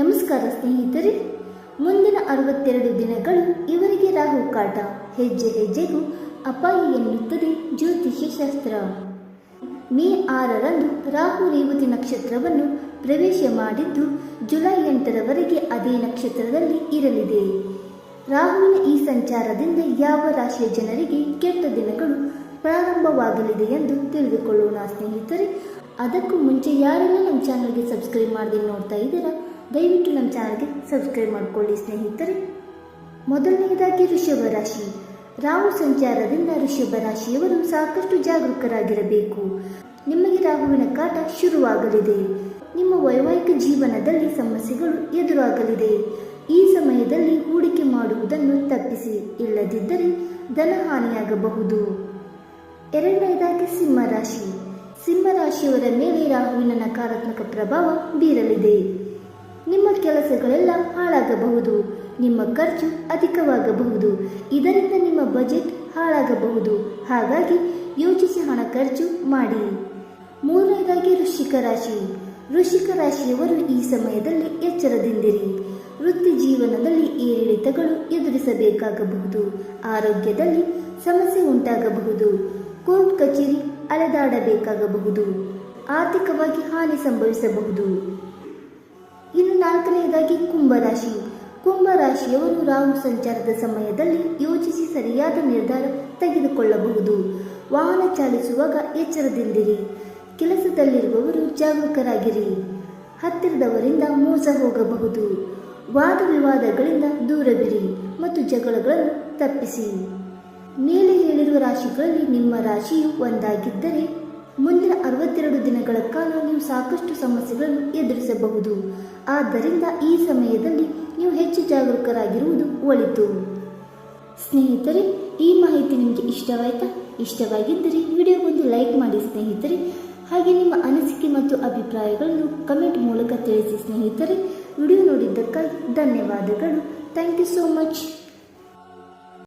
ನಮಸ್ಕಾರ ಸ್ನೇಹಿತರೆ, ಮುಂದಿನ ಅರವತ್ತೆರಡು ದಿನಗಳು ಇವರಿಗೆ ರಾಹು ಕಾಟ, ಹೆಜ್ಜೆ ಹೆಜ್ಜೆಗೂ ಅಪಾಯ ಎನ್ನುತ್ತದೆ ಜ್ಯೋತಿಷ್ಯ ಶಾಸ್ತ್ರ. ಮೇ ಆರರಂದು ರಾಹು ರೇವತಿ ನಕ್ಷತ್ರವನ್ನು ಪ್ರವೇಶ ಮಾಡಿದ್ದು ಜುಲೈ ಎಂಟರವರೆಗೆ ಅದೇ ನಕ್ಷತ್ರದಲ್ಲಿ ಇರಲಿದೆ. ರಾಹುವಿನ ಈ ಸಂಚಾರದಿಂದ ಯಾವ ರಾಶಿಯ ಜನರಿಗೆ ಕೆಟ್ಟ ದಿನಗಳು ಪ್ರಾರಂಭವಾಗಲಿದೆ ಎಂದು ತಿಳಿದುಕೊಳ್ಳೋಣ ಸ್ನೇಹಿತರೆ. ಅದಕ್ಕೂ ಮುಂಚೆ ಯಾರೆಲ್ಲ ನಮ್ಮ ಚಾನಲ್ಗೆ ಸಬ್ಸ್ಕ್ರೈಬ್ ಮಾಡದೆ ನೋಡ್ತಾ ಇದ್ದೀರಾ ದಯವಿಟ್ಟು ನಮ್ಮ ಚಾನಲ್ಗೆ ಸಬ್ಸ್ಕ್ರೈಬ್ ಮಾಡಿಕೊಳ್ಳಿ ಸ್ನೇಹಿತರೆ. ಮೊದಲನೆಯದಾಗಿ ಋಷಭ ರಾಶಿ. ರಾಹು ಸಂಚಾರದಿಂದ ಋಷಭ ರಾಶಿಯವರು ಸಾಕಷ್ಟು ಜಾಗರೂಕರಾಗಿರಬೇಕು. ನಿಮಗೆ ರಾಹುವಿನ ಕಾಟ ಶುರುವಾಗಲಿದೆ. ನಿಮ್ಮ ವೈವಾಹಿಕ ಜೀವನದಲ್ಲಿ ಸಮಸ್ಯೆಗಳು ಎದುರಾಗಲಿದೆ. ಈ ಸಮಯದಲ್ಲಿ ಹೂಡಿಕೆ ಮಾಡುವುದನ್ನು ತಪ್ಪಿಸಿ, ಇಲ್ಲದಿದ್ದರೆ ಧನಹಾನಿಯಾಗಬಹುದು. ಎರಡನೇದಾಗಿ ಸಿಂಹ ರಾಶಿ. ಸಿಂಹ ರಾಶಿಯವರ ಮೇಲೆ ರಾಹುವಿನ ನಕಾರಾತ್ಮಕ ಪ್ರಭಾವ ಬೀರಲಿದೆ. ನಿಮ್ಮ ಕೆಲಸಗಳೆಲ್ಲ ಹಾಳಾಗಬಹುದು, ನಿಮ್ಮ ಖರ್ಚು ಅಧಿಕವಾಗಬಹುದು, ಇದರಿಂದ ನಿಮ್ಮ ಬಜೆಟ್ ಹಾಳಾಗಬಹುದು. ಹಾಗಾಗಿ ಯೋಚಿಸಿ ಹಣ ಖರ್ಚು ಮಾಡಿ. ಮೂರನೇದಾಗಿ ವೃಶ್ಚಿಕ ರಾಶಿ. ವೃಶ್ಚಿಕ ರಾಶಿಯವರು ಈ ಸಮಯದಲ್ಲಿ ಎಚ್ಚರದಿಂದಿರಿ. ವೃತ್ತಿ ಜೀವನದಲ್ಲಿ ಏರಿಳಿತಗಳು ಎದುರಿಸಬೇಕಾಗಬಹುದು. ಆರೋಗ್ಯದಲ್ಲಿ ಸಮಸ್ಯೆ ಉಂಟಾಗಬಹುದು. ಕೋರ್ಟ್ ಕಚೇರಿ ಅಲೆದಾಡಬೇಕಾಗಬಹುದು. ಆರ್ಥಿಕವಾಗಿ ಹಾನಿ ಸಂಭವಿಸಬಹುದು. ಇನ್ನು ನಾಲ್ಕನೆಯದಾಗಿ ಕುಂಭರಾಶಿ. ಕುಂಭರಾಶಿಯವರು ರಾಹು ಸಂಚಾರದ ಸಮಯದಲ್ಲಿ ಯೋಚಿಸಿ ಸರಿಯಾದ ನಿರ್ಧಾರ ತೆಗೆದುಕೊಳ್ಳಬಹುದು. ವಾಹನ ಚಾಲಿಸುವಾಗ ಎಚ್ಚರದಿಂದಿರಿ. ಕೆಲಸದಲ್ಲಿರುವವರು ಜಾಗರೂಕರಾಗಿರಿ. ಹತ್ತಿರದವರಿಂದ ಮೋಸ ಹೋಗಬಹುದು. ವಾದ ವಿವಾದಗಳಿಂದ ದೂರವಿರಿ ಮತ್ತು ಜಗಳಗಳನ್ನು ತಪ್ಪಿಸಿ. ಮೇಲೆ ಹೇಳಿರುವ ರಾಶಿಗಳಲ್ಲಿ ನಿಮ್ಮ ರಾಶಿಯು ಒಂದಾಗಿದ್ದರೆ ಮುಂದಿನ ಅರವತ್ತೆರಡು ದಿನಗಳ ಕಾಲ ನೀವು ಸಾಕಷ್ಟು ಸಮಸ್ಯೆಗಳನ್ನು ಎದುರಿಸಬಹುದು. ಆದ್ದರಿಂದ ಈ ಸಮಯದಲ್ಲಿ ನೀವು ಹೆಚ್ಚು ಜಾಗರೂಕರಾಗಿರುವುದು ಒಳಿತು. ಸ್ನೇಹಿತರೆ, ಈ ಮಾಹಿತಿ ನಿಮಗೆ ಇಷ್ಟವಾಯಿತಾ? ಇಷ್ಟವಾಗಿದ್ದರೆ ವಿಡಿಯೋಗೊಂದು ಲೈಕ್ ಮಾಡಿ ಸ್ನೇಹಿತರೆ. ಹಾಗೆ ನಿಮ್ಮ ಅನಿಸಿಕೆ ಮತ್ತು ಅಭಿಪ್ರಾಯಗಳನ್ನು ಕಮೆಂಟ್ ಮೂಲಕ ತಿಳಿಸಿ ಸ್ನೇಹಿತರೆ. ವಿಡಿಯೋ ನೋಡಿದ್ದಕ್ಕಾಗಿ ಧನ್ಯವಾದಗಳು. Thank you so much.